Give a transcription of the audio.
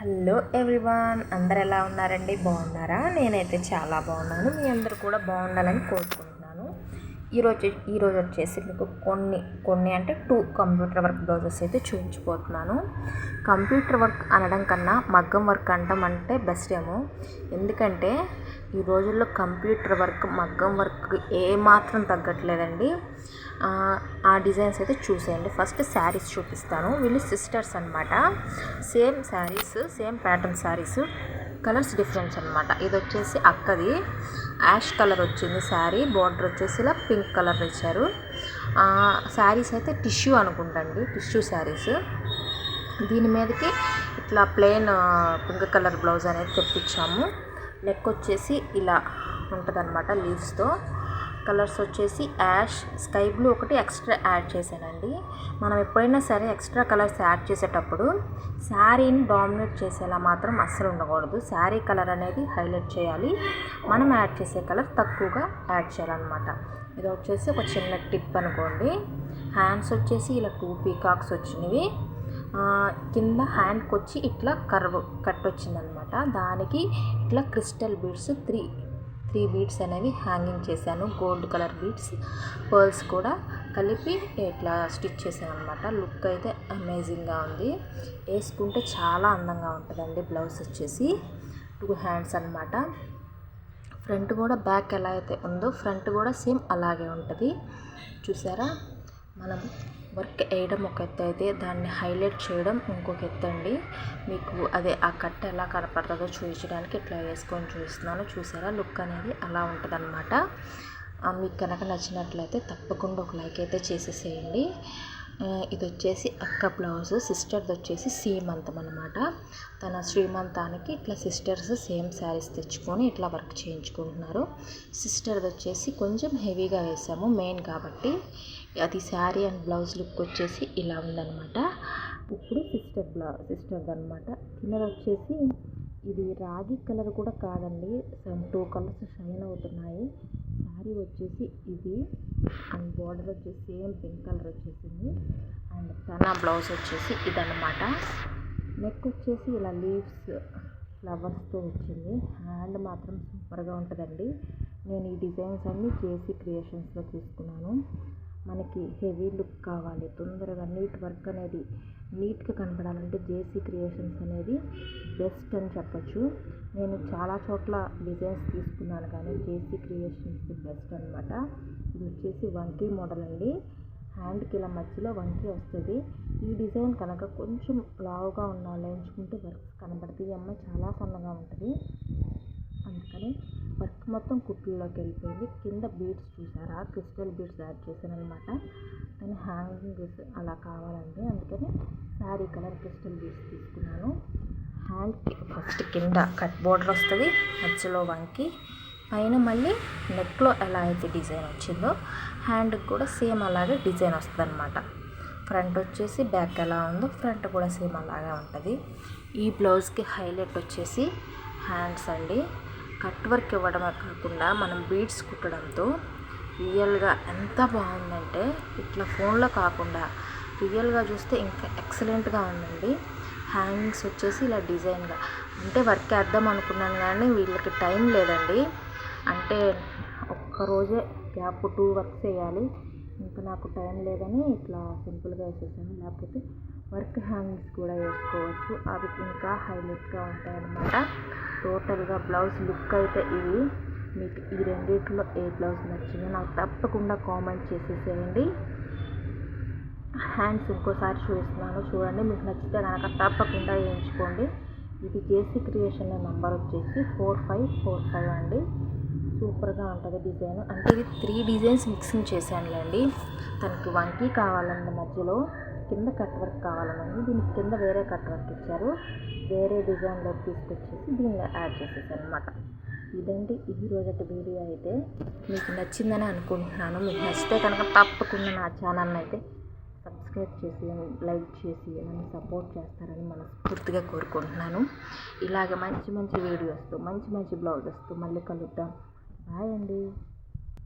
Hello everyone అందరు ఎలా ఉన్నారండి? బాగున్నారా? నేనైతే చాలా బాగున్నాను. మీ అందరు కూడా బాగుండాలని కోరుకుంటున్నాను. ఈరోజు ఈరోజు వచ్చేసి మీకు కొన్ని కొన్ని అంటే టూ కంప్యూటర్ వర్క్ బ్లౌజెస్ అయితే చూపించిపోతున్నాను కంప్యూటర్ వర్క్ అనడం కన్నా మగ్గం వర్క్ అనడం అంటే బెస్ట్ ఏమో. ఎందుకంటే ఈ రోజుల్లో కంప్యూటర్ వర్క్ మగ్గం వర్క్ ఏ మాత్రం తగ్గట్లేదండి. ఆ డిజైన్స్ అయితే చూసేయండి. ఫస్ట్ శారీస్ చూపిస్తాను. వీళ్ళు సిస్టర్స్ అనమాట same saris same pattern saris. Colours difference అనమాట ఇది వచ్చేసి అక్కది. యాష్ కలర్ వచ్చింది శారీ. బార్డర్ వచ్చేసి ఇలా పింక్ కలర్ ఇచ్చారు. శారీస్ అయితే టిష్యూ అనుకుంటండి. టిష్యూ శారీస్. దీని మీదకి ఇట్లా ప్లెయిన్ పింక్ కలర్ బ్లౌజ్ అనేది తెప్పించాము. నెక్ వచ్చేసి ఇలా ఉంటుందన్నమాట లీవ్స్తో. కలర్స్ వచ్చేసి యాష్ స్కై బ్లూ ఒకటి ఎక్స్ట్రా యాడ్ చేశానండి. మనం ఎప్పుడైనా సరే ఎక్స్ట్రా కలర్స్ యాడ్ చేసేటప్పుడు శారీని డామినేట్ చేసేలా మాత్రం అస్సలు ఉండకూడదు. శారీ కలర్ అనేది హైలైట్ చేయాలి. మనం యాడ్ చేసే కలర్ తక్కువగా యాడ్ చేయాలన్నమాట. ఇది వచ్చేసి ఒక చిన్న టిప్ అనుకోండి. హ్యాండ్స్ వచ్చేసి ఇలా టూ పీకాక్స్ వచ్చినవి. కింద హ్యాండ్కి వచ్చి ఇట్లా కర్వ్ కట్ వచ్చిందనమాట దానికి ఇట్లా crystal beads three three beads అనేవి హ్యాంగింగ్ చేశాను. గోల్డ్ కలర్ బీడ్స్ పర్ల్స్ కూడా కలిపి ఇట్లా స్టిచ్ చేశాను అనమాట లుక్ అయితే అమేజింగ్గా ఉంది. వేసుకుంటే చాలా అందంగా ఉంటుందండి బ్లౌజ్ వచ్చేసి. టూ హ్యాండ్స్ అనమాట. ఫ్రంట్ కూడా బ్యాక్ ఎలా అయితే ఉందో ఫ్రంట్ కూడా సేమ్ అలాగే ఉంటుంది. చూసారా? మనం వర్క్ వేయడం ఒక ఎత్తు అయితే దాన్ని హైలైట్ చేయడం ఇంకొక ఎత్తు అండి. మీకు అదే ఆ కట్ట ఎలా కనపడుతుందో చూపించడానికి ఇట్లా వేసుకొని చూస్తున్నాను. చూసారా? లుక్ అనేది అలా ఉంటుందన్నమాట. మీకు కనుక నచ్చినట్లయితే తప్పకుండా ఒక లైక్ అయితే చేసేసేయండి. ఇది వచ్చేసి అక్క బ్లౌజ్ సిస్టర్ది వచ్చేసి సీమంతం అనమాట తన శ్రీమంతానికి ఇట్లా సిస్టర్స్ సేమ్ శారీస్ తెచ్చుకొని ఇట్లా వర్క్ చేయించుకుంటున్నారు. సిస్టర్ది వచ్చేసి కొంచెం హెవీగా వేసాము మెయిన్ కాబట్టి అది శారీ అండ్ బ్లౌజ్ లుక్ వచ్చేసి ఇలా ఉందనమాట ఇప్పుడు సిస్టర్ బ్లౌ సిస్టర్ది అనమాట కింద వచ్చేసి ఇది రాగి కలర్ కూడా కాదండి టూ కలర్స్ షైన్ అవుతున్నాయి. శారీ వచ్చేసి ఇది అండ్ బార్డర్ వచ్చేసి సేమ్ పింక్ కలర్ వచ్చేసింది. అండ్ తన బ్లౌజ్ వచ్చేసి ఇదనమాట నెక్ వచ్చేసి ఇలా లీవ్స్ ఫ్లవర్స్తో వచ్చింది. హ్యాండ్ మాత్రం సూపర్గా ఉంటుందండి. నేను ఈ డిజైన్స్ అన్నీ జేసీ క్రియేషన్స్లో తీసుకున్నాను. మనకి హెవీ లుక్ కావాలి. తొందరగా నీట్ వర్క్ అనేది నీట్గా కనపడాలంటే జేసీ క్రియేషన్స్ అనేది బెస్ట్ అని చెప్పచ్చు. నేను చాలా చోట్ల డిజైన్స్ తీసుకున్నాను కానీ జేసీ క్రియేషన్స్ బెస్ట్ అనమాట ఇది వచ్చేసి వంకీ మోడల్ అండి. హ్యాండ్కి ఇలా మధ్యలో వంకీ వస్తుంది. ఈ డిజైన్ కనుక కొంచెం లావుగా ఉన్న వాళ్ళు ఎంచుకుంటే వర్క్స్ కనబడుతుంది ఈ అమ్మాయి చాలా సన్నగా ఉంటుంది. అందుకని వర్క్ మొత్తం కుట్లలోకి వెళ్ళిపోయింది. కింద బీడ్స్ చూసారా? క్రిస్టల్ బీడ్స్ యాడ్ చేశాను అనమాట కానీ హ్యాంగింగ్ అలా కావాలండి అందుకని శారీ కలర్ క్రిస్టల్ బీడ్స్ తీసుకున్నాను. హ్యాండ్కి ఫస్ట్ కింద కట్ బోర్డర్ వస్తుంది మధ్యలో వంకి. పైన మళ్ళీ నెక్లో ఎలా అయితే డిజైన్ వచ్చిందో హ్యాండ్కి కూడా సేమ్ అలాగే డిజైన్ వస్తుంది అనమాట ఫ్రంట్ వచ్చేసి బ్యాక్ ఎలా ఉందో ఫ్రంట్ కూడా సేమ్ అలాగే ఉంటుంది. ఈ బ్లౌజ్కి హైలైట్ వచ్చేసి హ్యాండ్స్ అండి. కట్ వర్క్ ఇవ్వడమే కాకుండా మనం బీడ్స్ కుట్టడంతో రియల్గా ఎంత బాగుందంటే ఇట్లా ఫోన్లో కాకుండా రియల్గా చూస్తే ఇంకా ఎక్సలెంట్గా ఉందండి. హ్యాంగింగ్స్ వచ్చేసి ఇలా డిజైన్గా. అంటే వర్క్ వేద్దాం అనుకున్నాను కానీ వీళ్ళకి టైం లేదండి. అంటే ఒక్కరోజే గ్యాప్ టూ వర్క్స్ వేయాలి ఇంకా నాకు టైం లేదని ఇట్లా సింపుల్గా వేసేసాను లేకపోతే వర్క్ హ్యాంగింగ్స్ కూడా వేసుకోవచ్చు. అవి ఇంకా హైలైట్గా ఉంటాయన్నమాట. టోటల్గా బ్లౌజ్ లుక్ అయితే ఇవి. మీకు ఈ రెండిట్లో ఏ బ్లౌజ్ నచ్చిందో నాకు తప్పకుండా కామెంట్ చేసేసేయండి. హ్యాండ్స్ ఇంకోసారి చూపిస్తున్నాను. చూడండి మీకు నచ్చితే కనుక తప్పకుండా వేయించుకోండి. ఇది జేసీ క్రియేషన్ నెంబర్ వచ్చేసి ఫోర్ ఫైవ్ ఫోర్ ఫైవ్ అండి. సూపర్గా ఉంటుంది డిజైన్. అంటే ఇది త్రీ డిజైన్స్ మిక్సింగ్ చేశానులేండి. తనకి వంకి కావాలండి మధ్యలో. కింద కట్ వర్క్ కావాలని దీనికి కింద వేరే కట్ వర్క్ ఇచ్చారు. వేరే డిజైన్లో తీసుకొచ్చేసి దీనిలో యాడ్ చేసేసాను అనమాట ఇదండి ఈ రోజు వీడియో అయితే. మీకు నచ్చిందని అనుకుంటున్నాను. మీకు నచ్చితే కనుక తప్పకుండా నా ఛానల్ని అయితే సబ్స్క్రైబ్ చేసి లైక్ చేసి నన్ను సపోర్ట్ చేస్తారని మనస్ఫూర్తిగా కోరుకుంటున్నాను. ఇలాగ మంచి మంచి వీడియోస్తో మంచి మంచి బ్లౌజెస్తో మళ్ళీ కలుద్దాం. బాయ్ అండి.